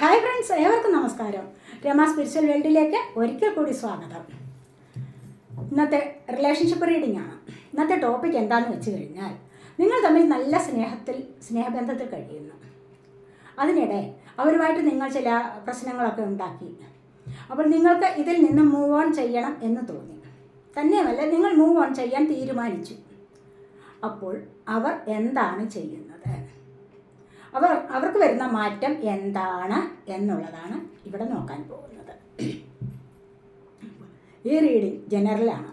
Hi friends ഏവർക്കും നമസ്കാരം. Rama spiritual വേൾഡിലേക്ക് ഒരിക്കൽ കൂടി സ്വാഗതം. ഇന്നത്തെ റിലേഷൻഷിപ്പ് റീഡിംഗ് ആണ്. ഇന്നത്തെ ടോപ്പിക് എന്താണെന്ന് വെച്ച് കഴിഞ്ഞാൽ നിങ്ങൾ തമ്മിൽ നല്ല സ്നേഹത്തിൽ സ്നേഹബന്ധത്തിൽ കഴിയുന്നു. അതിനിടെ അവരുമായിട്ട് നിങ്ങൾ ചില പ്രശ്നങ്ങളൊക്കെ ഉണ്ടാക്കി. അപ്പോൾ നിങ്ങൾക്ക് ഇതിൽ നിന്ന് മൂവ് ഓൺ ചെയ്യണം എന്ന് തോന്നി. തന്നെയുമല്ല നിങ്ങൾ മൂവ് ഓൺ ചെയ്യാൻ തീരുമാനിച്ചു. അപ്പോൾ അവർ എന്താണ് ചെയ്യുന്നത്? അവർ അവർക്ക് വരുന്ന മാറ്റം എന്താണ് എന്നുള്ളതാണ് ഇവിടെ നോക്കാൻ പോകുന്നത്. ഈ റീഡിംഗ് ജനറലാണ്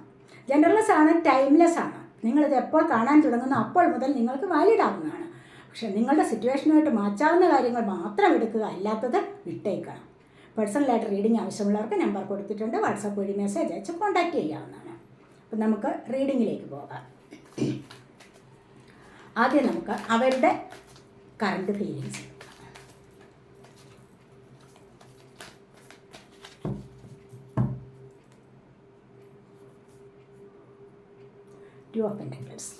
ജനറലസ് ആണ് ടൈംലെസ് ആണ്. നിങ്ങളിത് എപ്പോൾ കാണാൻ തുടങ്ങുന്നു അപ്പോൾ മുതൽ നിങ്ങൾക്ക് വാലിഡ് ആകുന്നതാണ് പക്ഷേ നിങ്ങളുടെ സിറ്റുവേഷനുമായിട്ട് മാറ്റാവുന്ന കാര്യങ്ങൾ മാത്രം എടുക്കുക അല്ലാത്തത് വിട്ടേക്കണം. പേഴ്സണലായിട്ട് റീഡിംഗ് ആവശ്യമുള്ളവർക്ക് നമ്പർ കൊടുത്തിട്ടുണ്ട്. വാട്സപ്പ് വഴി മെസ്സേജ് അയച്ച് കോൺടാക്റ്റ് ചെയ്യാവുന്നതാണ്. അപ്പം നമുക്ക് റീഡിങ്ങിലേക്ക് പോകാം. ആദ്യം നമുക്ക് അവരുടെ current feelings two of pentacles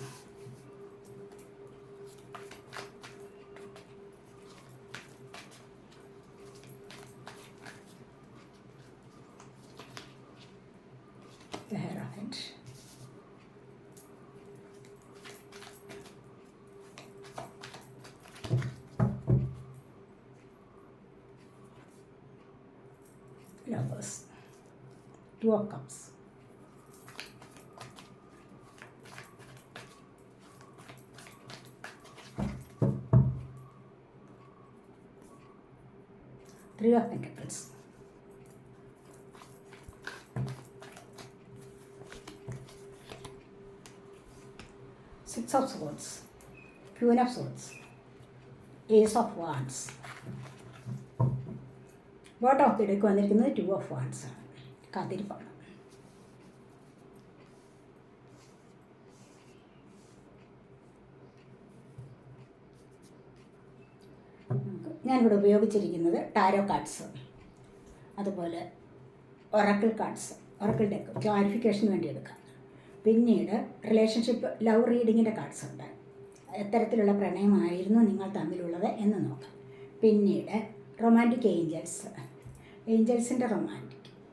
The Hierophant. Two of Cups. Three of Pentacles. Six of Swords. Queen of Swords. Ace of Wands. Bottom of the deck വന്നിരിക്കുന്നത് ടു ഓഫ് വാൻസ് ആണ് കാത്തിരിപ്പാണ്. ഞാനിവിടെ ഉപയോഗിച്ചിരിക്കുന്നത് ടാരോ കാർഡ്സ്. അതുപോലെ oracle cards. Oracle deck ക്ലാരിഫിക്കേഷന് വേണ്ടി എടുക്കാം. പിന്നീട് റിലേഷൻഷിപ്പ് ലവ് റീഡിങ്ങിന്റെ കാർഡ്സ് ഉണ്ട്. എത്തരത്തിലുള്ള പ്രണയമായിരുന്നു നിങ്ങൾ തമ്മിലുള്ളത് എന്ന് നോക്കാം. പിന്നീട് റൊമാന്റിക് ഏഞ്ചൽസ്. ഏഞ്ചൽസിന്റെ റൊമാന്റിക്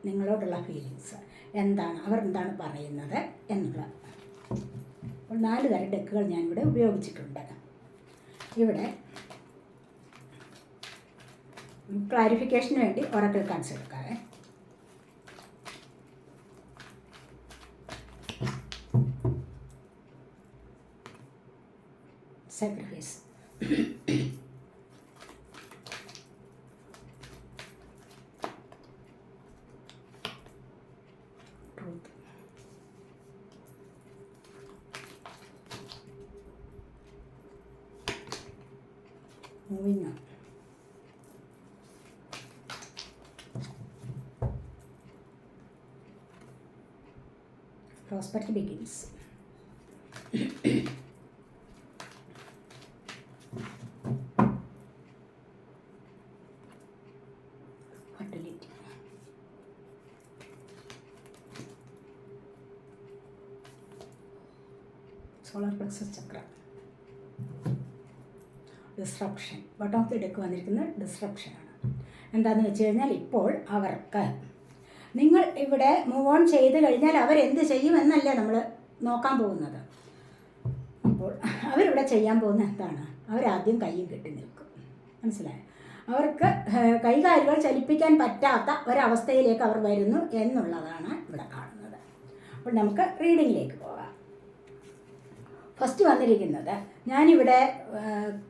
നിങ്ങളോടുള്ള ഫീലിങ്സ് എന്താണ്? അവർ എന്താണ് പറയുന്നത് എന്നുള്ളത് അപ്പോൾ നാല് തരം ഡെക്കുകൾ ഞാനിവിടെ ഉപയോഗിച്ചിട്ടുണ്ട്. ഇവിടെ ക്ലാരിഫിക്കേഷന് വേണ്ടി ഒറക്കിൾ കാർഡ്സ് എടുക്കാവേ. Sacrifice. Prosperity begins. fertility. Solar plexus chakra disruption bottom of the deck വന്നിരിക്കുന്നത് ഡിസ്ട്രപ്ഷനാണ് എന്താണെന്ന് വെച്ച് കഴിഞ്ഞാൽ ഇപ്പോൾ അവർക്ക് നിങ്ങൾ ഇവിടെ മൂവ് ഓൺ ചെയ്ത് കഴിഞ്ഞാൽ അവർ അവരെന്ത് ചെയ്യുമെന്നല്ലേ നമ്മൾ നോക്കാൻ പോകുന്നത്. അപ്പോൾ അവരിവിടെ ചെയ്യാൻ പോകുന്ന എന്താണ്? അവരാദ്യം കയ്യും കെട്ടി നിൽക്കും. മനസ്സിലായോ? അവർക്ക് കൈകാലുകൾ ചലിപ്പിക്കാൻ പറ്റാത്ത ഒരവസ്ഥയിലേക്ക് അവർ വരുന്നു എന്നുള്ളതാണ് ഇവിടെ കാണുന്നത്. അപ്പോൾ നമുക്ക് റീഡിങ്ങിലേക്ക് പോകാം. ഫസ്റ്റ് വന്നിരിക്കുന്നത് ഞാനിവിടെ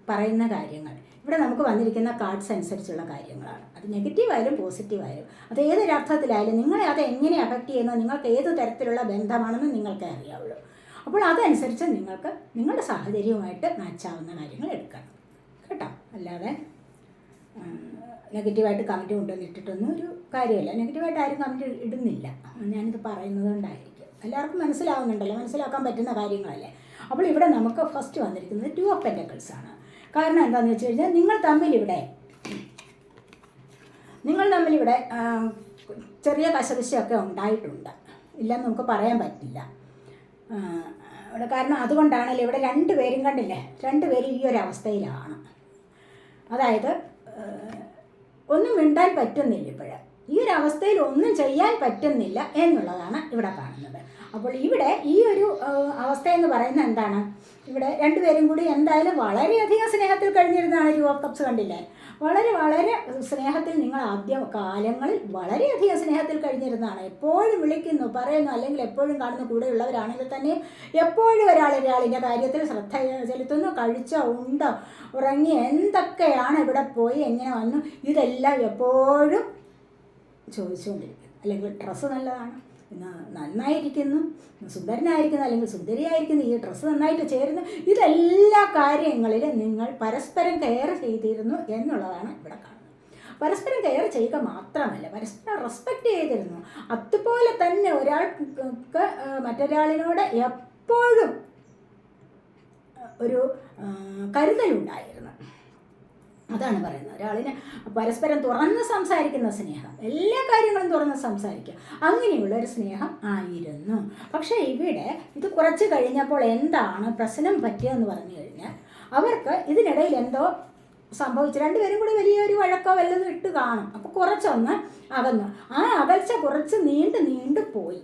പറയുന്ന കാര്യങ്ങൾ. ഇവിടെ നമുക്ക് വന്നിരിക്കുന്ന കാർഡ്സ് അനുസരിച്ചുള്ള കാര്യങ്ങളാണ്. അത് നെഗറ്റീവായാലും പോസിറ്റീവായാലും അത് ഏതൊരർത്ഥത്തിലായാലും നിങ്ങളെ അത് എങ്ങനെ അഫക്റ്റ് ചെയ്യുന്നത് നിങ്ങൾക്ക് ഏത് തരത്തിലുള്ള ബന്ധമാണെന്ന് നിങ്ങൾക്കേ അറിയാവുള്ളൂ. അപ്പോൾ അതനുസരിച്ച് നിങ്ങൾക്ക് നിങ്ങളുടെ സാഹചര്യവുമായിട്ട് മാച്ചാവുന്ന കാര്യങ്ങൾ എടുക്കണം. കേട്ടോ? അല്ലാതെ നെഗറ്റീവായിട്ട് കമന്റ് കൊണ്ടുവന്നിട്ടിട്ടൊന്നും ഒരു കാര്യമല്ല. നെഗറ്റീവായിട്ട് ആരും കമന്റ് ഇടുന്നില്ല. ഞാനിത് പറയുന്നത് കൊണ്ടായിരിക്കും. എല്ലാവർക്കും മനസ്സിലാവുന്നുണ്ടല്ലോ. മനസ്സിലാക്കാൻ പറ്റുന്ന കാര്യങ്ങളല്ലേ. അപ്പോൾ ഇവിടെ നമുക്ക് ഫസ്റ്റ് വന്നിരിക്കുന്നത് ടു ഓഫ് പെന്റക്കിൾസ് ആണ്. കാരണം എന്താണെന്ന് വെച്ച് കഴിഞ്ഞാൽ നിങ്ങൾ തമ്മിൽ ഇവിടെ നിങ്ങൾ തമ്മിൽ ഇവിടെ ചെറിയ കശപിശയൊക്കെ ഉണ്ടായിട്ടുണ്ട്. ഇല്ലെന്ന് നമുക്ക് പറയാൻ പറ്റില്ല. ഇവിടെ കാരണം അതുകൊണ്ടാണല്ലോ ഇവിടെ രണ്ട് പേരും കണ്ടില്ലേ? രണ്ട് പേരും ഈ ഒരു അവസ്ഥയിലാണ്. അതായത് ഒന്നും മിണ്ടാൻ പറ്റുന്നില്ല ഇപ്പോഴ്. ഈ ഒരു അവസ്ഥയിൽ ഒന്നും ചെയ്യാൻ പറ്റുന്നില്ല എന്നുള്ളതാണ് ഇവിടെ കാണുന്നത്. അപ്പോൾ ഇവിടെ ഈ ഒരു അവസ്ഥ എന്ന് പറയുന്നത് എന്താണ്? ഇവിടെ രണ്ടുപേരും കൂടി എന്തായാലും വളരെയധികം സ്നേഹത്തിൽ കഴിഞ്ഞിരുന്നതാണ് ഒരു കപ്സ് കണ്ടില്ലേ? വളരെ വളരെ സ്നേഹത്തിൽ നിങ്ങൾ ആദ്യ കാലങ്ങളിൽ വളരെയധികം സ്നേഹത്തിൽ കഴിഞ്ഞിരുന്നതാണ്. എപ്പോഴും വിളിക്കുന്നു പറയുന്നു അല്ലെങ്കിൽ എപ്പോഴും കാണുന്ന കൂടെയുള്ളവരാണെങ്കിൽ തന്നെ എപ്പോഴും ഒരാൾ ഒരാളിന്റെ കാര്യത്തിൽ ശ്രദ്ധ ചെലുത്തുന്നു കഴിച്ചോ ഉണ്ടോ ഉറങ്ങി എന്തൊക്കെയാണ് ഇവിടെ പോയി എങ്ങനെ വന്നു ഇതെല്ലാം എപ്പോഴും ചോദിച്ചുകൊണ്ടിരിക്കും. അല്ലെങ്കിൽ ഡ്രസ്സ് നല്ലതാണ്. നന്നായിരിക്കുന്നു സുന്ദരനായിരിക്കുന്നു അല്ലെങ്കിൽ സുന്ദരിയായിരിക്കുന്നു ഈ ഡ്രസ്സ് നന്നായിട്ട് ചേരുന്നു. ഇതെല്ലാ കാര്യങ്ങളിൽ നിങ്ങൾ പരസ്പരം കെയർ ചെയ്തിരുന്നു എന്നുള്ളതാണ് ഇവിടെ കാണുന്നത്. പരസ്പരം കെയർ ചെയ്യുക മാത്രമല്ല പരസ്പരം റെസ്പെക്റ്റ് ചെയ്തിരുന്നു. അതുപോലെ തന്നെ ഒരാൾക്ക് മറ്റൊരാളിനോട് എപ്പോഴും ഒരു കരുതലുണ്ടായിരുന്നു. അതാണ് പറയുന്നത്. ഒരാളിന് പരസ്പരം തുറന്ന് സംസാരിക്കുന്ന സ്നേഹം എല്ലാ കാര്യങ്ങളും തുറന്ന് സംസാരിക്കുക അങ്ങനെയുള്ള ഒരു സ്നേഹം ആയിരുന്നു. പക്ഷേ ഇവിടെ ഇത് കുറച്ച് കഴിഞ്ഞപ്പോൾ എന്താണ് പ്രശ്നം പറ്റിയതെന്ന് പറഞ്ഞു കഴിഞ്ഞാൽ അവർക്ക് ഇതിനിടയിൽ എന്തോ സംഭവിച്ചു. രണ്ടുപേരും കൂടി വലിയൊരു വഴക്കോ വല്ലതും ഇട്ട് കാണും. അപ്പോൾ കുറച്ചൊന്ന് അകന്നു. ആ അകൽച്ച കുറച്ച് നീണ്ട് നീണ്ട് പോയി.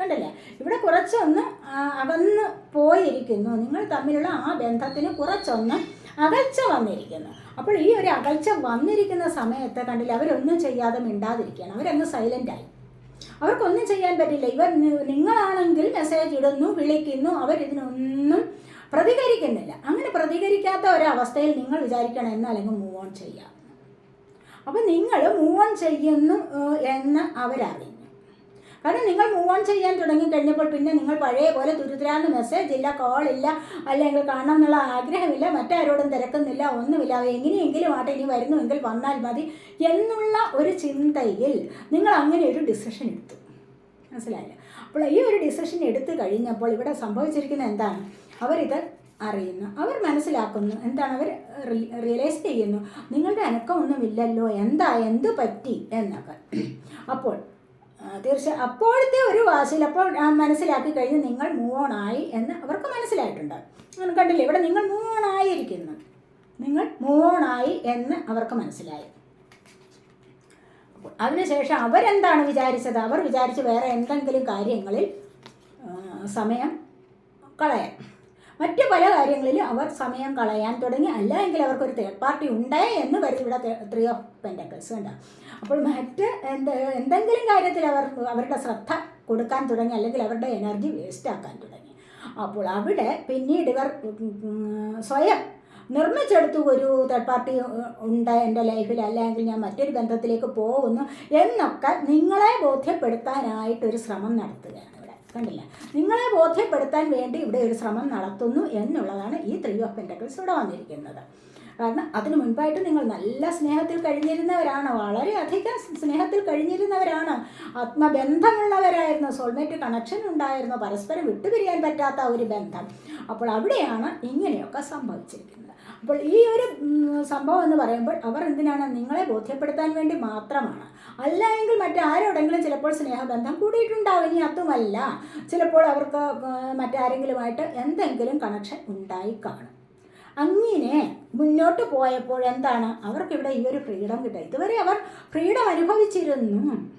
കണ്ടല്ലേ? ഇവിടെ കുറച്ചൊന്ന് അകന്ന് പോയിരിക്കുന്നു. നിങ്ങൾ തമ്മിലുള്ള ആ ബന്ധത്തിന് കുറച്ചൊന്ന് അകൽച്ച വന്നിരിക്കുന്നു. അപ്പോൾ ഈ ഒരു അകൽച്ച വന്നിരിക്കുന്ന സമയത്ത് കണ്ടില്ല അവരൊന്നും ചെയ്യാതെ മിണ്ടാതിരിക്കുകയാണ്. അവരങ്ങ് സൈലന്റായി അവർക്കൊന്നും ചെയ്യാൻ പറ്റില്ല. ഇവർ നിങ്ങളാണെങ്കിൽ മെസ്സേജ് ഇടുന്നു വിളിക്കുന്നു അവരിതിനൊന്നും പ്രതികരിക്കുന്നില്ല. അങ്ങനെ പ്രതികരിക്കാത്ത ഒരവസ്ഥയിൽ നിങ്ങൾ വിചാരിക്കണം എന്നല്ലെങ്കിൽ മൂവ് ഓൺ ചെയ്യാം. അപ്പം നിങ്ങൾ മൂവ് ഓൺ ചെയ്യുന്നു എന്ന് അവരറിഞ്ഞു കാരണം നിങ്ങൾ മൂവ് ഓൺ ചെയ്യാൻ തുടങ്ങി കഴിഞ്ഞപ്പോൾ പിന്നെ നിങ്ങൾ പഴയ പോലെ തുരുതുരാന്ന് മെസ്സേജ് ഇല്ല കോൾ ഇല്ല അല്ലെങ്കിൽ കാണണം എന്നുള്ള ആഗ്രഹമില്ല മറ്റാരോടും തിരക്കുന്നില്ല ഒന്നുമില്ല. എങ്ങനെയെങ്കിലും ആട്ടെ ഇനി വരുന്നുവെങ്കിൽ വന്നാൽ മതി എന്നുള്ള ഒരു ചിന്തയിൽ നിങ്ങൾ അങ്ങനെ ഒരു ഡിസിഷൻ എടുത്തു. മനസ്സിലായില്ല? അപ്പോൾ ഈ ഒരു ഡിസിഷൻ എടുത്തു കഴിഞ്ഞപ്പോൾ ഇവിടെ സംഭവിച്ചിരിക്കുന്നത് എന്താണ്? അവരിത് അറിയുന്നു. അവർ മനസ്സിലാക്കുന്നു. എന്താണ്? അവർ റിയലൈസ് ചെയ്യുന്നു. നിങ്ങളുടെ അനക്കമൊന്നുമില്ലല്ലോ. എന്താ? എന്ത് പറ്റി എന്നൊക്കെ. അപ്പോൾ തീർച്ചയായും അപ്പോഴത്തെ ഒരു വാശിയിൽ അപ്പോൾ മനസ്സിലാക്കി കഴിഞ്ഞ് നിങ്ങൾ മൂവ് ഓൺ ആയി എന്ന് അവർക്ക് മനസ്സിലായിട്ടുണ്ട്. അങ്ങനെ കണ്ടില്ലേ? ഇവിടെ നിങ്ങൾ മൂവ് ഓൺ ആയിരിക്കുന്നു. നിങ്ങൾ മൂവ് ഓൺ ആയി എന്ന് അവർക്ക് മനസ്സിലായി. അതിനുശേഷം അവരെന്താണ് വിചാരിച്ചത്? അവർ വിചാരിച്ച് വേറെ എന്തെങ്കിലും കാര്യങ്ങളിൽ സമയം കളയാൻ. മറ്റു പല കാര്യങ്ങളിലും അവർ സമയം കളയാൻ തുടങ്ങി. അല്ല എങ്കിൽ അവർക്കൊരു തേർഡ് പാർട്ടി ഉണ്ടേ എന്ന് വരും ഇവിടെ ത്രീ ഓഫ് പെന്റക്കിൾസ് ഉണ്ട് അപ്പോൾ മറ്റ് എന്ത് എന്തെങ്കിലും കാര്യത്തിൽ അവർ അവരുടെ ശ്രദ്ധ കൊടുക്കാൻ തുടങ്ങി അല്ലെങ്കിൽ അവരുടെ എനർജി വേസ്റ്റാക്കാൻ തുടങ്ങി. അപ്പോൾ അവിടെ പിന്നീട് ഇവർ സ്വയം നിർമ്മിച്ചെടുത്തു ഒരു തേർഡ് പാർട്ടി ഉണ്ട് എന്റെ ലൈഫിൽ അല്ലെങ്കിൽ ഞാൻ മറ്റൊരു ബന്ധത്തിലേക്ക് പോകുന്നു എന്നൊക്കെ നിങ്ങളെ ബോധ്യപ്പെടുത്താനായിട്ടൊരു ശ്രമം നടത്തുകയാണ് ഇവിടെ. കണ്ടില്ല? നിങ്ങളെ ബോധ്യപ്പെടുത്താൻ വേണ്ടി ഇവിടെ ഒരു ശ്രമം നടത്തുന്നു എന്നുള്ളതാണ് ഈ ത്രീ ഓഫ് പെന്റക്കിൾസ് ഇവിടെ വന്നിരിക്കുന്നത്. കാരണം അതിനു മുൻപായിട്ട് നിങ്ങൾ നല്ല സ്നേഹത്തിൽ കഴിഞ്ഞിരുന്നവരാണ് വളരെയധികം സ്നേഹത്തിൽ കഴിഞ്ഞിരുന്നവരാണ്. ആത്മബന്ധമുള്ളവരായിരുന്നു സോൾമേറ്റ് കണക്ഷൻ ഉണ്ടായിരുന്നു പരസ്പരം വിട്ടുപിരിയാൻ പറ്റാത്ത ഒരു ബന്ധം. അപ്പോൾ അവിടെയാണ് ഇങ്ങനെയൊക്കെ സംഭവിച്ചിരിക്കുന്നത്. അപ്പോൾ ഈ ഒരു സംഭവം എന്ന് പറയുമ്പോൾ അവർ എന്തിനാണ്? നിങ്ങളെ ബോധ്യപ്പെടുത്താൻ വേണ്ടി മാത്രമാണ്. അല്ല എങ്കിൽ മറ്റാരോടെങ്കിലും ചിലപ്പോൾ സ്നേഹബന്ധം കൂടിയിട്ടുണ്ടാവും ഇനി അതുമല്ല. ചിലപ്പോൾ അവർക്ക് മറ്റാരെങ്കിലുമായിട്ട് എന്തെങ്കിലും കണക്ഷൻ ഉണ്ടായി കാണും. അങ്ങനെ മുന്നോട്ട് പോയപ്പോൾ എന്താണ്? അവർക്കിവിടെ ഈ ഒരു ഫ്രീഡം കിട്ടുക. ഇതുവരെ അവർ ഫ്രീഡം അനുഭവിച്ചിരുന്നു.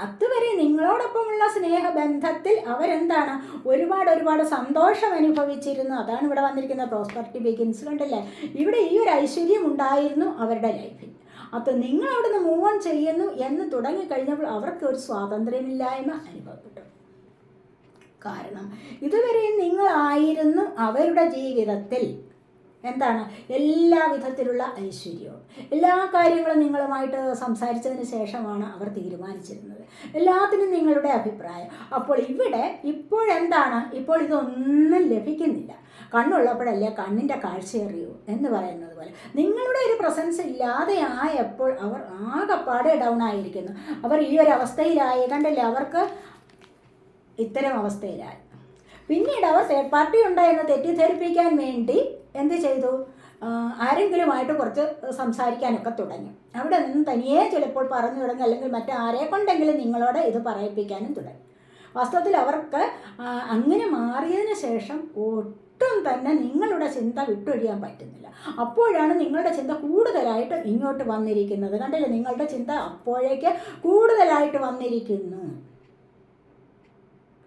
അതുവരെ നിങ്ങളോടൊപ്പമുള്ള സ്നേഹബന്ധത്തിൽ അവരെന്താണ്? ഒരുപാട് ഒരുപാട് സന്തോഷം അനുഭവിച്ചിരുന്നു. അതാണ് ഇവിടെ വന്നിരിക്കുന്ന പ്രോസ്പെർട്ടി ബിഗിൻസ് കണ്ടല്ലേ? ഇവിടെ ഈ ഒരു ഐശ്വര്യം ഉണ്ടായിരുന്നു അവരുടെ ലൈഫിൽ. അപ്പോൾ നിങ്ങൾ അവിടുന്ന് മൂവ് ഓൺ ചെയ്യുന്നു എന്ന് തുടങ്ങിക്കഴിഞ്ഞപ്പോൾ അവർക്ക് ഒരു സ്വാതന്ത്ര്യമില്ലായ്മ അനുഭവപ്പെട്ടു. കാരണം. ഇതുവരെ നിങ്ങളായിരുന്നു അവരുടെ ജീവിതത്തിൽ എന്താണ്? എല്ലാ വിധത്തിലുള്ള ഐശ്വര്യവും. എല്ലാ കാര്യങ്ങളും നിങ്ങളുമായിട്ട് സംസാരിച്ചതിന് ശേഷമാണ് അവർ തീരുമാനിച്ചിരുന്നത്. എല്ലാത്തിനും നിങ്ങളുടെ അഭിപ്രായം. അപ്പോൾ ഇവിടെ ഇപ്പോഴെന്താണ് ഇപ്പോൾ ഇതൊന്നും ലഭിക്കുന്നില്ല. കണ്ണുള്ളപ്പോഴല്ലേ കണ്ണിന്റെ കാഴ്ച അറിയൂ എന്ന് പറയുന്നത് പോലെ. നിങ്ങളുടെ ഒരു പ്രസൻസ് ഇല്ലാതെ ആയപ്പോൾ അവർ ആകെപ്പാടെ ഡൗൺ ആയിരിക്കുന്നു. അവർ ഈ ഒരു അവസ്ഥയിലായി. കണ്ടല്ലേ? അവർക്ക് ഇത്തരം അവസ്ഥയിലായി. പിന്നീട് അവർ തേർഡ് പാർട്ടി ഉണ്ടായിരുന്ന തെറ്റിദ്ധരിപ്പിക്കാൻ വേണ്ടി എന്ത് ചെയ്തു? ആരെങ്കിലുമായിട്ട് കുറച്ച് സംസാരിക്കാനൊക്കെ തുടങ്ങി. അവിടെ നിന്ന് തനിയെ ചിലപ്പോൾ പറഞ്ഞു തുടങ്ങി അല്ലെങ്കിൽ മറ്റാരെ കൊണ്ടെങ്കിലും നിങ്ങളോട് ഇത് പറയിപ്പിക്കാനും തുടങ്ങി. വാസ്തവത്തിൽ അവർക്ക് അങ്ങനെ മാറിയതിന് ശേഷം ഒട്ടും തന്നെ നിങ്ങളുടെ ചിന്ത വിട്ടൊഴിയാൻ പറ്റുന്നില്ല. അപ്പോഴാണ് നിങ്ങളുടെ ചിന്ത കൂടുതലായിട്ട് ഇങ്ങോട്ട് വന്നിരിക്കുന്നത്. കണ്ടില്ലേ? നിങ്ങളുടെ ചിന്ത അപ്പോഴേക്ക് കൂടുതലായിട്ട് വന്നിരിക്കുന്നു.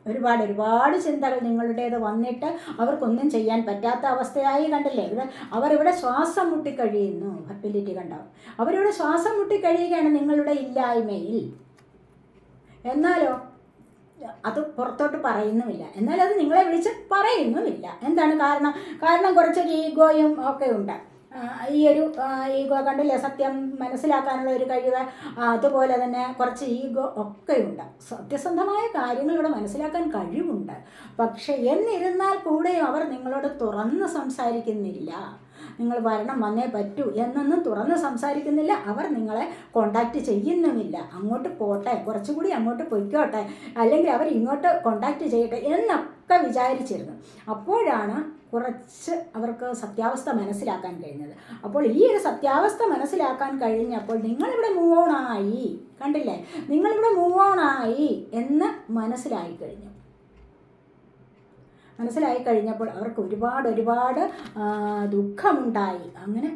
ഒരുപാട് ഒരുപാട് ചിന്തകൾ നിങ്ങളുടേത് വന്നിട്ട് അവർക്കൊന്നും ചെയ്യാൻ പറ്റാത്ത അവസ്ഥയായി കണ്ടില്ലേ? ഇവിടെ അവരിവിടെ ശ്വാസം മുട്ടിക്കഴിയുന്നു. ഫെർട്ടിലിറ്റി കണ്ടോ അവരിവിടെ ശ്വാസം മുട്ടിക്കഴിയുകയാണ് നിങ്ങളുടെ ഇല്ലായ്മയിൽ. എന്നാലോ? അത് പുറത്തോട്ട് പറയുന്നുമില്ല. എന്നാൽ അത് നിങ്ങളെ വിളിച്ച് പറയുന്നുമില്ല. എന്താണ് കാരണം? കാരണം കുറച്ചൊരു ഈഗോയും ഒക്കെ ഉണ്ട്. ഈ ഒരു ഈഗോ കണ്ടില്ലേ? സത്യം മനസ്സിലാക്കാനുള്ള ഒരു കഴിവ്. അതുപോലെ തന്നെ കുറച്ച് ഈഗോ ഒക്കെയുണ്ട്. സത്യസന്ധമായ കാര്യങ്ങൾ ഇവിടെ മനസ്സിലാക്കാൻ കഴിവുണ്ട്. പക്ഷേ എന്നിരുന്നാൽ കൂടെയും അവർ നിങ്ങളോട് തുറന്ന് സംസാരിക്കുന്നില്ല. നിങ്ങൾ വരണം വന്നേ പറ്റൂ എന്നൊന്നും തുറന്ന് സംസാരിക്കുന്നില്ല. അവർ നിങ്ങളെ കോണ്ടാക്റ്റ് ചെയ്യുന്നുമില്ല. അങ്ങോട്ട് പോട്ടെ കുറച്ചുകൂടി അങ്ങോട്ട് പൊയ്ക്കോട്ടെ അല്ലെങ്കിൽ അവർ ഇങ്ങോട്ട് കോണ്ടാക്റ്റ് ചെയ്യട്ടെ എന്നൊക്കെ വിചാരിച്ചിരുന്നു. അപ്പോഴാണ് കുറച്ച് അവർക്ക് സത്യാവസ്ഥ മനസ്സിലാക്കാൻ കഴിഞ്ഞത്. അപ്പോൾ ഈ ഒരു സത്യാവസ്ഥ മനസ്സിലാക്കാൻ കഴിഞ്ഞപ്പോൾ നിങ്ങളിവിടെ മൂവ് ഓൺ ആയി. കണ്ടില്ലേ? നിങ്ങളിവിടെ മൂവ് ഓൺ ആയി എന്ന് മനസ്സിലായി കഴിഞ്ഞു. മനസ്സിലായി കഴിഞ്ഞപ്പോൾ അവർക്ക് ഒരുപാട് ഒരുപാട് ദുഃഖമുണ്ടായി. അങ്ങനെ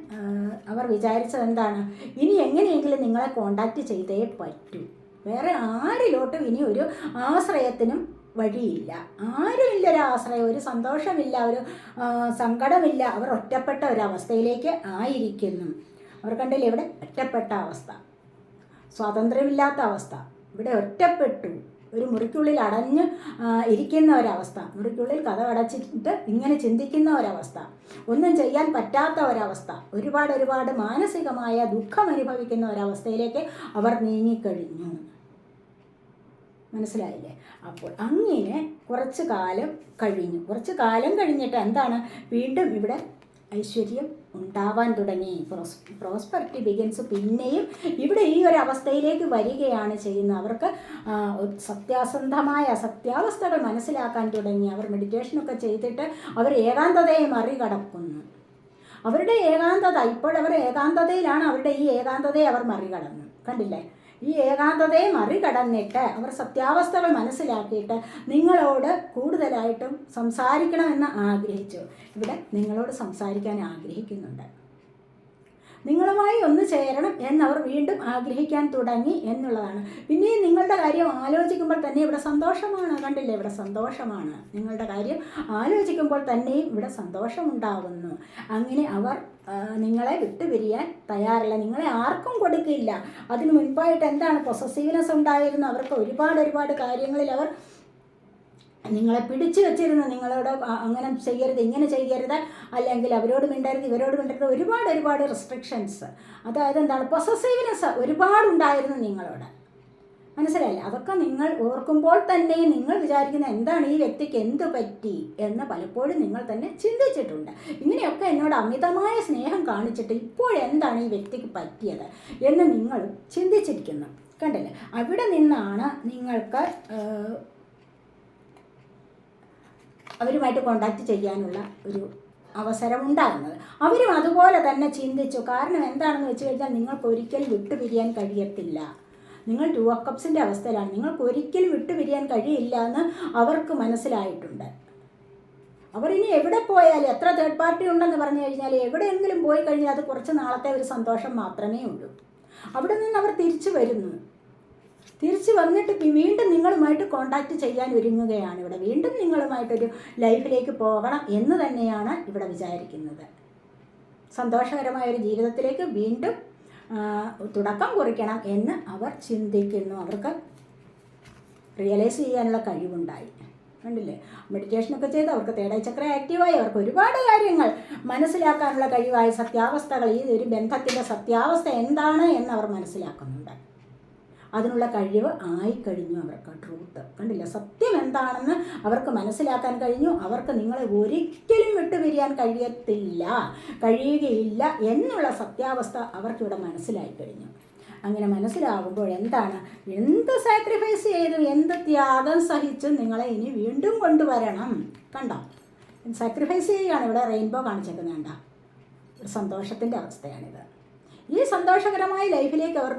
അവർ വിചാരിച്ചത് എന്താണ്? ഇനി എങ്ങനെയെങ്കിലും നിങ്ങളെ കോണ്ടാക്റ്റ് ചെയ്തേ പറ്റൂ. വേറെ ആരിലോട്ടും ഇനി ഒരു ആശ്രയത്തിനും വഴിയില്ല. ആരുമില്ല ഒരു ആശ്രയം ഒരു സന്തോഷമില്ല ഒരു സങ്കടമില്ല. അവർ ഒറ്റപ്പെട്ട ഒരവസ്ഥയിലേക്ക് ആയിരിക്കുന്നു. അവർ കണ്ടില്ലേ ഇവിടെ ഒറ്റപ്പെട്ട അവസ്ഥ. സ്വാതന്ത്ര്യമില്ലാത്ത അവസ്ഥ. ഇവിടെ ഒറ്റപ്പെട്ടു. ഒരു മുറിക്കുള്ളിൽ അടഞ്ഞ് ഇരിക്കുന്ന ഒരവസ്ഥ. മുറിക്കുള്ളിൽ കഥ അടച്ചിട്ട് ഇങ്ങനെ ചിന്തിക്കുന്ന ഒരവസ്ഥ. ഒന്നും ചെയ്യാൻ പറ്റാത്ത ഒരവസ്ഥ. ഒരുപാട് ഒരുപാട് മാനസികമായ ദുഃഖം അനുഭവിക്കുന്ന ഒരവസ്ഥയിലേക്ക് അവർ നീങ്ങിക്കഴിഞ്ഞു. മനസ്സിലായില്ലേ? അപ്പോൾ അങ്ങനെ കുറച്ച് കാലം കഴിഞ്ഞു. കുറച്ച് കാലം കഴിഞ്ഞിട്ട് എന്താണ്? വീണ്ടും ഇവിടെ ഐശ്വര്യം ഉണ്ടാവാൻ തുടങ്ങി. പ്രോസ് പ്രോസ്പെറിറ്റി ബിഗിൻസ് പിന്നെയും ഇവിടെ ഈ ഒരു അവസ്ഥയിലേക്ക് വരികയാണ് ചെയ്യുന്നത്. അവർക്ക് സത്യാസന്ധമായ സത്യാവസ്ഥകൾ മനസ്സിലാക്കാൻ തുടങ്ങി. അവർ മെഡിറ്റേഷനൊക്കെ ചെയ്തിട്ട് അവർ ഏകാന്തതയെ മറികടക്കുന്നു. അവരുടെ ഏകാന്തത ഇപ്പോഴവർ ഏകാന്തതയിലാണ് അവരുടെ ഈ ഏകാന്തതയെ അവർ മറികടന്നു. കണ്ടില്ലേ? ഈ ഏകാന്തതയെ മറികടന്നിട്ട് അവർ സത്യാവസ്ഥകൾ മനസ്സിലാക്കിയിട്ട് നിങ്ങളോട് കൂടുതലായിട്ടും സംസാരിക്കണമെന്ന് ആഗ്രഹിച്ചു. ഇവിടെ നിങ്ങളോട് സംസാരിക്കാൻ ആഗ്രഹിക്കുന്നുണ്ട്. നിങ്ങളുമായി ഒന്ന് ചേരണം എന്നവർ വീണ്ടും ആഗ്രഹിക്കാൻ തുടങ്ങി എന്നുള്ളതാണ്. പിന്നെയും നിങ്ങളുടെ കാര്യം ആലോചിക്കുമ്പോൾ തന്നെ ഇവിടെ സന്തോഷമാണ്. കണ്ടില്ലേ ഇവിടെ സന്തോഷമാണ്. നിങ്ങളുടെ കാര്യം ആലോചിക്കുമ്പോൾ തന്നെയും ഇവിടെ സന്തോഷമുണ്ടാകുന്നു അങ്ങനെ അവർ നിങ്ങളെ വിട്ടുപിരിയാൻ തയ്യാറില്ല. നിങ്ങളെ ആർക്കും കൊടുക്കില്ല. അതിനു മുൻപായിട്ട് എന്താണ് പൊസസീവ്നെസ് ഉണ്ടായിരുന്നു? അവർക്ക് ഒരുപാട് ഒരുപാട് കാര്യങ്ങളിൽ അവർ നിങ്ങളെ പിടിച്ചു വെച്ചിരുന്നു. നിങ്ങളോട് അങ്ങനെ ചെയ്യരുത് ഇങ്ങനെ ചെയ്യരുത്. അല്ലെങ്കിൽ അവരോട് മിണ്ടരുത് ഇവരോട് മിണ്ടരുത്. ഒരുപാട് ഒരുപാട് റെസ്ട്രിക്ഷൻസ് അതായത് എന്താണ്? പൊസസീവ്നെസ് ഒരുപാടുണ്ടായിരുന്നു നിങ്ങളോട്. മനസ്സിലായില്ലേ? അതൊക്കെ നിങ്ങൾ ഓർക്കുമ്പോൾ തന്നെ നിങ്ങൾ വിചാരിക്കുന്ന എന്താണ് ഈ വ്യക്തിക്ക് എന്ത് പറ്റി എന്ന് പലപ്പോഴും നിങ്ങൾ തന്നെ ചിന്തിച്ചിട്ടുണ്ട്. ഇങ്ങനെയൊക്കെ എന്നോട് അമിതമായ സ്നേഹം കാണിച്ചിട്ട് ഇപ്പോഴെന്താണ് ഈ വ്യക്തിക്ക് പറ്റിയത് എന്ന് നിങ്ങൾ ചിന്തിച്ചിരിക്കുന്നു. കണ്ടില്ലേ? അവിടെ നിന്നാണ് നിങ്ങൾക്ക് അവരുമായിട്ട് കോണ്ടാക്ട് ചെയ്യാനുള്ള ഒരു അവസരം ഉണ്ടാകുന്നത്. അവരും അതുപോലെ തന്നെ ചിന്തിച്ചു. കാരണം എന്താണെന്ന് വെച്ച് കഴിഞ്ഞാൽ നിങ്ങൾക്ക് ഒരിക്കലും വിട്ടുപിരിയാൻ കഴിയത്തില്ല. നിങ്ങൾ ടു കപ്സിന്റെ അവസ്ഥയിലാണ്. നിങ്ങൾക്ക് ഒരിക്കലും വിട്ടുപിരിയാൻ കഴിയില്ല എന്ന് അവർക്ക് മനസ്സിലായിട്ടുണ്ട്. അവർ ഇനി എവിടെ പോയാലും എത്ര തേർഡ് പാർട്ടി ഉണ്ടെന്ന് പറഞ്ഞു കഴിഞ്ഞാൽ എവിടെയെങ്കിലും പോയി കഴിഞ്ഞാൽ അത് കുറച്ച് നാളത്തെ ഒരു സന്തോഷം മാത്രമേ ഉള്ളൂ. അവിടെ നിന്ന് അവർ തിരിച്ചു വരുന്നു. തിരിച്ചു വന്നിട്ട് വീണ്ടും നിങ്ങളുമായിട്ട് കോണ്ടാക്ട് ചെയ്യാൻ ഒരുങ്ങുകയാണ് ഇവിടെ. വീണ്ടും നിങ്ങളുമായിട്ടൊരു ലൈഫിലേക്ക് പോകണം എന്ന് തന്നെയാണ് ഇവിടെ വിചാരിക്കുന്നത്. സന്തോഷകരമായ ഒരു ജീവിതത്തിലേക്ക് വീണ്ടും തുടക്കം കുറിക്കണം എന്ന് അവർ ചിന്തിക്കുന്നു. അവർക്ക് റിയലൈസ് ചെയ്യാനുള്ള കഴിവുണ്ടായി. കണ്ടില്ലേ? മെഡിറ്റേഷനൊക്കെ ചെയ്ത് അവർക്ക് തേടൈ ചക്ര ആക്റ്റീവായി അവർക്ക് ഒരുപാട് കാര്യങ്ങൾ മനസ്സിലാക്കാനുള്ള കഴിവായി. സത്യാവസ്ഥകൾ ഈ ഒരു ബന്ധത്തിന്റെ സത്യാവസ്ഥ എന്താണ് എന്ന് അവർ മനസ്സിലാക്കുന്നുണ്ട്. അതിനുള്ള കഴിവ് ആയിക്കഴിഞ്ഞു അവർക്ക് ട്രൂത്ത് കണ്ടില്ല? സത്യം എന്താണെന്ന് അവർക്ക് മനസ്സിലാക്കാൻ കഴിഞ്ഞു. അവർക്ക് നിങ്ങളെ ഒരിക്കലും വിട്ടുപിരിയാൻ കഴിയത്തില്ല കഴിയുകയില്ല എന്നുള്ള സത്യാവസ്ഥ അവർക്കിവിടെ മനസ്സിലായി കഴിഞ്ഞു. അങ്ങനെ മനസ്സിലാകുമ്പോൾ എന്താണ്? എന്ത് സാക്രിഫൈസ് ചെയ്തും എന്ത് ത്യാഗം സഹിച്ചും നിങ്ങളെ ഇനി വീണ്ടും കൊണ്ടുവരണം. കണ്ടോ? സാക്രിഫൈസ് ചെയ്യുകയാണ് ഇവിടെ റെയിൻബോ കാണിച്ചേക്കുന്നത് കണ്ട? ഒരു സന്തോഷത്തിന്റെ അവസ്ഥയാണിത്. ഈ സന്തോഷകരമായ ലൈഫിലേക്ക് അവർ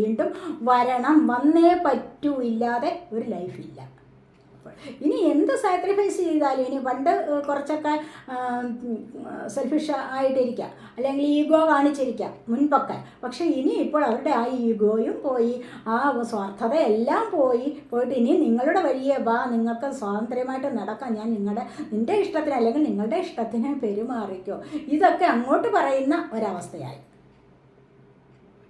വീണ്ടും വരണം. വന്നേ പറ്റൂ ഇല്ലാതെ ഒരു ലൈഫില്ല ഇനി എന്ത് സാക്രിഫൈസ് ചെയ്താലും ഇനി പണ്ട് കുറച്ചൊക്കെ സെൽഫിഷ് ആയിട്ടിരിക്കാം. അല്ലെങ്കിൽ ഈഗോ കാണിച്ചിരിക്കാം മുൻപൊക്കെ. പക്ഷേ ഇനി ഇപ്പോൾ അവരുടെ ആ ഈഗോയും പോയി ആ സ്വാർത്ഥത എല്ലാം പോയി പോയിട്ട് ഇനി നിങ്ങളുടെ വഴിയെ വാ നിങ്ങൾക്ക് സ്വാതന്ത്ര്യമായിട്ട് നടക്കാം. ഞാൻ നിങ്ങളുടെ നിന്റെ ഇഷ്ടത്തിന് അല്ലെങ്കിൽ നിങ്ങളുടെ ഇഷ്ടത്തിന് പെരുമാറിക്കോ. ഇതൊക്കെ അങ്ങോട്ട് പറയുന്ന ഒരവസ്ഥയായി.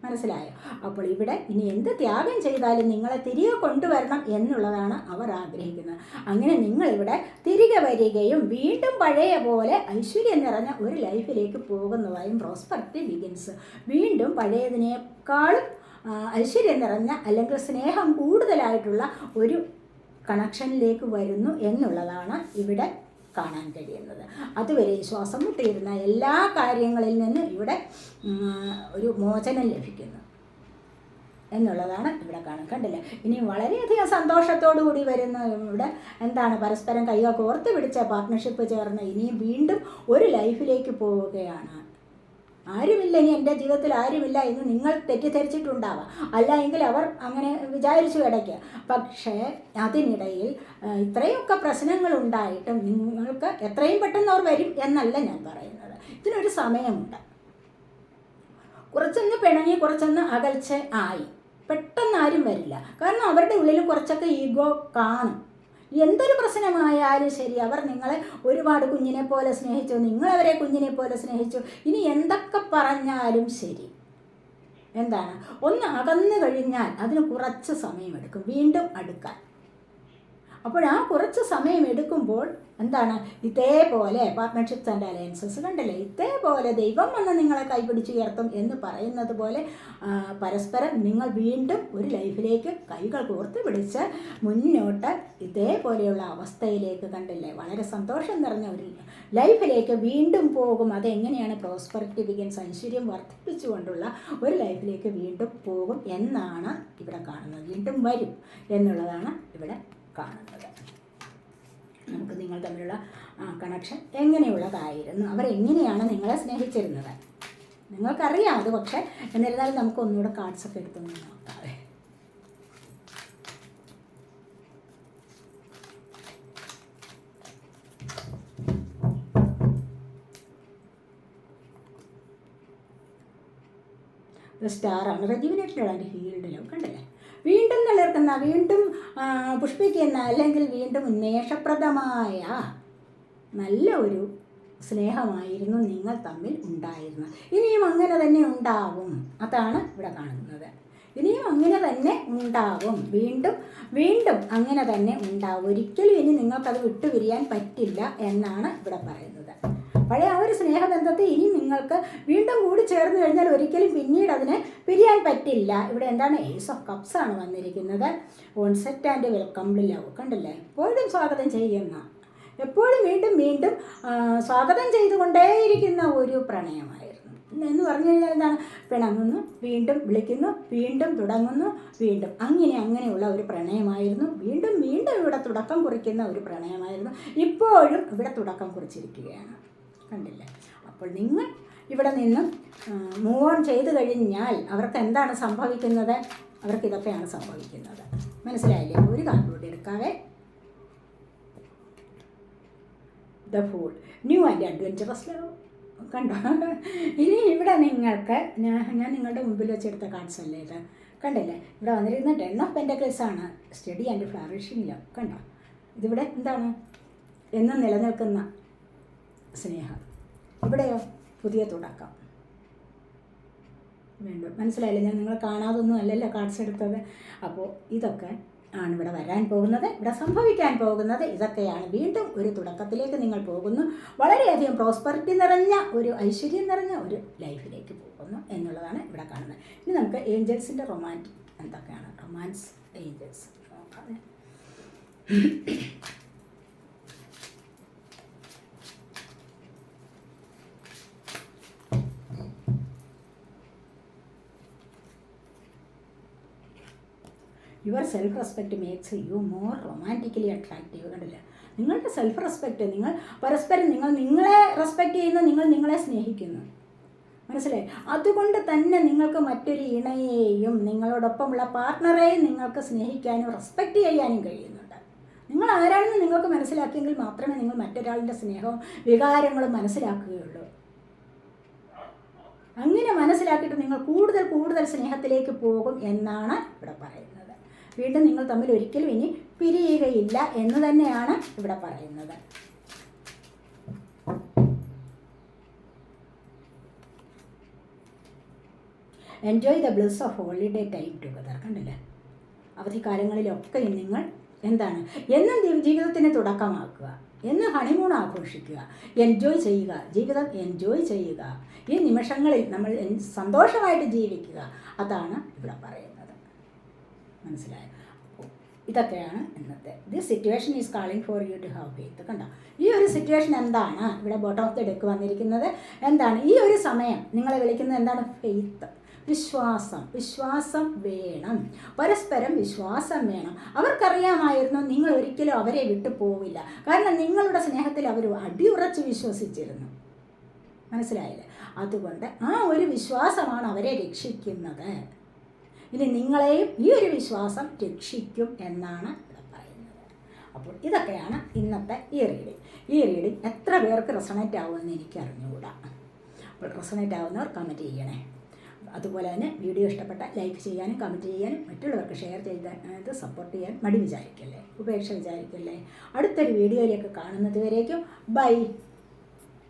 മനസ്സിലായോ? അപ്പോൾ ഇവിടെ ഇനി എന്ത് ത്യാഗം ചെയ്താലും നിങ്ങളെ തിരികെ കൊണ്ടുവരണം എന്നുള്ളതാണ് അവർ ആഗ്രഹിക്കുന്നത്. അങ്ങനെ നിങ്ങളിവിടെ തിരികെ വരികയും വീണ്ടും പഴയ പോലെ ഐശ്വര്യം നിറഞ്ഞ ഒരു ലൈഫിലേക്ക് പോകുന്നതായും പ്രോസ്പെർട്ടി ബിഗിൻസ് വീണ്ടും പഴയതിനേക്കാളും ഐശ്വര്യം നിറഞ്ഞ അല്ലെങ്കിൽ സ്നേഹം കൂടുതലായിട്ടുള്ള ഒരു കണക്ഷനിലേക്ക് വരുന്നു എന്നുള്ളതാണ് ഇവിടെ കാണാൻ കഴിയുന്നത്. അതുവരെ ശ്വാസം മുട്ടിയിരുന്ന എല്ലാ കാര്യങ്ങളിൽ നിന്ന് ഇവിടെ ഒരു മോചനം ലഭിക്കുന്നു എന്നുള്ളതാണ് ഇവിടെ കാണാൻ കണ്ടില്ല. ഇനി വളരെയധികം സന്തോഷത്തോടു കൂടി വരുന്ന ഇവിടെ എന്താണ് പരസ്പരം കൈകൾ കോർത്ത് പിടിച്ച പാർട്ട്ണർഷിപ്പ് ചേർന്ന് ഇനിയും വീണ്ടും ഒരു ലൈഫിലേക്ക് പോവുകയാണ് ആരുമില്ല ഇനി എന്റെ ജീവിതത്തിൽ ആരുമില്ല എന്ന് നിങ്ങൾ തെറ്റിദ്ധരിച്ചിട്ടുണ്ടാവാം. അല്ല എങ്കിൽ അവർ അങ്ങനെ വിചാരിച്ചു കിടക്കുക. പക്ഷേ അതിനിടയിൽ ഇത്രയൊക്കെ പ്രശ്നങ്ങൾ ഉണ്ടായിട്ടും നിങ്ങൾക്ക് എത്രയും പെട്ടെന്ന് അവർ വരും എന്നല്ല ഞാൻ പറയുന്നത്. ഇതിനൊരു സമയമുണ്ട്. കുറച്ചൊന്ന് പിണങ്ങി കുറച്ചൊന്ന് അകൽച്ച ആയി. പെട്ടെന്ന് ആരും വരില്ല. കാരണം അവരുടെ ഉള്ളിൽ കുറച്ചൊക്കെ ഈഗോ കാണും. എന്തൊരു പ്രശ്നമായാലും ശരി അവർ നിങ്ങളെ ഒരുപാട് കുഞ്ഞിനെ പോലെ സ്നേഹിച്ചു നിങ്ങളവരെ കുഞ്ഞിനെ പോലെ സ്നേഹിച്ചു. ഇനി എന്തൊക്കെ പറഞ്ഞാലും ശരി. എന്താണ്? ഒന്ന് അകന്നു കഴിഞ്ഞാൽ അതിന് കുറച്ച് സമയമെടുക്കും. വീണ്ടും അടുക്കാൻ. അപ്പോൾ ആ കുറച്ച് സമയം എടുക്കുമ്പോൾ എന്താണ്? ഇതേപോലെ പാർട്ട്ണർഷിപ്സ് ആൻഡ് അലയൻസസ് കണ്ടല്ലേ? ഇതേപോലെ ദൈവം വന്ന് നിങ്ങളെ കൈപിടിച്ച് ഉയർത്തും എന്ന് പറയുന്നത് പോലെ പരസ്പരം നിങ്ങൾ വീണ്ടും ഒരു ലൈഫിലേക്ക് കൈകൾ കോർത്ത് പിടിച്ച് മുന്നോട്ട് ഇതേപോലെയുള്ള അവസ്ഥയിലേക്ക് കണ്ടില്ലേ? വളരെ സന്തോഷം നിറഞ്ഞ ഒരു ലൈഫിലേക്ക് വീണ്ടും പോകും. അതെങ്ങനെയാണ് പ്രോസ്പെറിറ്റി ബിഗിൻസ് ഐശ്വര്യം വർദ്ധിപ്പിച്ചുകൊണ്ടുള്ള ഒരു ലൈഫിലേക്ക് വീണ്ടും പോകും എന്നാണ് ഇവിടെ കാണുന്നത്. വീണ്ടും വരും എന്നുള്ളതാണ് ഇവിടെ കാണുന്നത്. നമുക്ക് നിങ്ങൾ തമ്മിലുള്ള കണക്ഷൻ എങ്ങനെയുള്ളതായിരുന്നു. അവർ എങ്ങനെയാണ് നിങ്ങളെ സ്നേഹിച്ചിരുന്നത്? നിങ്ങൾക്കറിയാം അത് പക്ഷേ എന്നിരുന്നാലും നമുക്ക് ഒന്നുകൂടെ കാർഡ്സൊക്കെ എടുത്തൊന്ന് നോക്കാവേ. സ്റ്റാറാണ് റെജിമിനേറ്റഡ് ഹീൽഡ് ലവ് കണ്ടല്ലേ? വീണ്ടും തളിർക്കുന്ന വീണ്ടും പുഷ്പിക്കുന്ന അല്ലെങ്കിൽ വീണ്ടും ഉന്മേഷപ്രദമായ നല്ല ഒരു സ്നേഹമായിരുന്നു നിങ്ങൾ തമ്മിൽ ഉണ്ടായിരുന്നത്. ഇനിയും അങ്ങനെ തന്നെ ഉണ്ടാവും. അതാണ് ഇവിടെ കാണുന്നത്. ഇനിയും അങ്ങനെ തന്നെ ഉണ്ടാവും. വീണ്ടും വീണ്ടും അങ്ങനെ തന്നെ ഉണ്ടാവും. ഒരിക്കലും ഇനി നിങ്ങൾക്കത് വിട്ടുപിരിയാൻ പറ്റില്ല എന്നാണ് ഇവിടെ പറയുന്നത്. പഴയ ആ ഒരു സ്നേഹബന്ധത്തെ ഇനി നിങ്ങൾക്ക് വീണ്ടും കൂടി ചേർന്ന് കഴിഞ്ഞാൽ ഒരിക്കലും പിന്നീട് അതിനെ പിരിയാൻ പറ്റില്ല. ഇവിടെ എന്താണ്? ഏസ് ഓഫ് കപ്സ് ആണ് വന്നിരിക്കുന്നത്. ഓൺസെറ്റ് ആൻഡ് വെൽക്കം ലവ് കണ്ടില്ലേ? എപ്പോഴും സ്വാഗതം ചെയ്യുന്ന എപ്പോഴും വീണ്ടും വീണ്ടും സ്വാഗതം ചെയ്തുകൊണ്ടേയിരിക്കുന്ന ഒരു പ്രണയമായിരുന്നു. എന്ന് പറഞ്ഞു കഴിഞ്ഞാൽ എന്താണ്? പിണങ്ങുന്നു വീണ്ടും വിളിക്കുന്നു വീണ്ടും തുടങ്ങുന്നു വീണ്ടും അങ്ങനെ അങ്ങനെയുള്ള ഒരു പ്രണയമായിരുന്നു. വീണ്ടും വീണ്ടും ഇവിടെ തുടക്കം കുറിക്കുന്ന ഒരു പ്രണയമായിരുന്നു. ഇപ്പോഴും ഇവിടെ തുടക്കം കുറിച്ചിരിക്കുകയാണ്. കണ്ടില്ല. അപ്പോൾ നിങ്ങൾ ഇവിടെ നിന്നും മൂവ് ഓൺ ചെയ്ത് കഴിഞ്ഞാൽ അവർക്ക് എന്താണ് സംഭവിക്കുന്നത്? അവർക്ക് ഇതൊക്കെയാണ് സംഭവിക്കുന്നത്. മനസ്സിലായില്ലേ? ഒരു card എടുക്കാവേ. The fool new and adventurous love കണ്ടോ? ഇനി ഇവിടെ നിങ്ങൾക്ക് ഞാൻ ഞാൻ നിങ്ങളുടെ മുമ്പിൽ വെച്ചെടുത്ത കാർഡ്സ് അല്ലേ ഇത്? കണ്ടില്ലേ? ഇവിടെ വന്നിരിക്കുന്ന ടെൻ ഓഫ് ആണ്. സ്റ്റഡി ആൻഡ് ഫ്ലറിഷിംഗ് ലവ് കണ്ടോ? ഇതിവിടെ എന്താണ്? എന്നും നിലനിൽക്കുന്ന സ്നേഹം. ഇവിടെയോ? പുതിയ തുടക്കം. വീണ്ടും മനസ്സിലായില്ല? ഞാൻ നിങ്ങൾ കാണാതൊന്നും അല്ലല്ലോ കാർഡ്സ് എടുത്തത്. അപ്പോൾ ഇതൊക്കെ ആണ് ഇവിടെ വരാൻ പോകുന്നത്. ഇവിടെ സംഭവിക്കാൻ പോകുന്നത് ഇതൊക്കെയാണ്. വീണ്ടും ഒരു തുടക്കത്തിലേക്ക് നിങ്ങൾ പോകുന്നു. വളരെയധികം പ്രോസ്പെറിറ്റി നിറഞ്ഞ ഒരു ഐശ്വര്യം നിറഞ്ഞ ഒരു ലൈഫിലേക്ക് പോകുന്നു എന്നുള്ളതാണ് ഇവിടെ കാണുന്നത്. ഇനി നമുക്ക് ഏഞ്ചൽസിന്റെ റൊമാന്റിക് എന്തൊക്കെയാണ്? റൊമാൻസ് ഏഞ്ചൽസ് നോക്കാം. Your self respect makes you more romantically attractive കണ്ടില്ല? നിങ്ങളുടെ സെൽഫ് റെസ്പെക്റ്റ് നിങ്ങൾ പരസ്പരം നിങ്ങൾ നിങ്ങളെ റെസ്പെക്റ്റ് ചെയ്യുന്നു നിങ്ങൾ നിങ്ങളെ സ്നേഹിക്കുന്നു. മനസ്സിലായി? അതുകൊണ്ട് തന്നെ നിങ്ങൾക്ക് മറ്റൊരു ഇണയെയും നിങ്ങളോടൊപ്പമുള്ള പാർട്ട്ണറെയും നിങ്ങൾക്ക് സ്നേഹിക്കാനും റെസ്പെക്റ്റ് ചെയ്യാനും കഴിയുന്നുണ്ട്. നിങ്ങൾ ആരാണെന്ന് നിങ്ങൾക്ക് മനസ്സിലാക്കിയെങ്കിൽ മാത്രമേ നിങ്ങൾ മറ്റൊരാളുടെ സ്നേഹവും വികാരങ്ങളും മനസ്സിലാക്കുകയുള്ളൂ. അങ്ങനെ മനസ്സിലാക്കിയിട്ട് നിങ്ങൾ കൂടുതൽ കൂടുതൽ സ്നേഹത്തിലേക്ക് പോകും എന്നാണ് ഇവിടെ പറയുന്നത്. വീണ്ടും നിങ്ങൾ തമ്മിൽ ഒരിക്കലും ഇനി പിരിയുകയില്ല എന്ന് തന്നെയാണ് ഇവിടെ പറയുന്നത്. Enjoy the bliss of holiday time together കണ്ടില്ലേ? അവധിക്കാലങ്ങളിലൊക്കെ നിങ്ങൾ എന്താണ്? എന്നും ജീവിതത്തിന് തുടക്കമാക്കുക. എന്ന് ഹണിമൂൺ ആഘോഷിക്കുക. എൻജോയ് ചെയ്യുക. ജീവിതം എൻജോയ് ചെയ്യുക. ഈ നിമിഷങ്ങളിൽ നമ്മൾ സന്തോഷമായിട്ട് ജീവിക്കുക. അതാണ് ഇവിടെ പറയുന്നത്. മനസ്സിലായോ? ഇതൊക്കെയാണ് ഇന്നത്തെ. This situation is calling for you to have faith കണ്ടോ? ഈ ഒരു സിറ്റുവേഷൻ എന്താണ്? ഇവിടെ ബോട്ടം ഓഫ് ദ ഡെക്ക് വന്നിരിക്കുന്നത് എന്താണ്? ഈ ഒരു സമയം നിങ്ങളെ വിളിക്കുന്നത് എന്താണ്? ഫെയ്ത്ത് വിശ്വാസം. വിശ്വാസം വേണം. പരസ്പരം വിശ്വാസം വേണം. അവർക്കറിയാമായിരുന്നു നിങ്ങൾ ഒരിക്കലും അവരെ വിട്ടു പോവില്ല. കാരണം നിങ്ങളുടെ സ്നേഹത്തിൽ അവർ അടിയുറച്ച് വിശ്വസിച്ചിരുന്നു. മനസ്സിലായില്ലേ? അതുകൊണ്ട് ആ ഒരു വിശ്വാസമാണ് അവരെ രക്ഷിക്കുന്നത്. ഇനി നിങ്ങളെയും ഈ ഒരു വിശ്വാസം രക്ഷിക്കും എന്നാണ് ഇവിടെ പറയുന്നത്. അപ്പോൾ ഇതൊക്കെയാണ് ഇന്നത്തെ ഈ റീഡിങ് ഈ റീഡിങ് എത്ര പേർക്ക് റെസണേറ്റ് ആവുമെന്ന് എനിക്ക് അറിഞ്ഞുകൂടാ. അപ്പോൾ റെസണേറ്റ് ആവുന്നവർ കമന്റ് ചെയ്യണേ. അതുപോലെ തന്നെ വീഡിയോ ഇഷ്ടപ്പെട്ട ലൈക്ക് ചെയ്യാനും കമന്റ് ചെയ്യാനും മറ്റുള്ളവർക്ക് ഷെയർ ചെയ്ത് സപ്പോർട്ട് ചെയ്യാൻ മടി വിചാരിക്കല്ലേ? ഉപേക്ഷ വിചാരിക്കല്ലേ? അടുത്തൊരു വീഡിയോയിലേക്ക് കാണുന്നത് വരേക്കും. ബൈ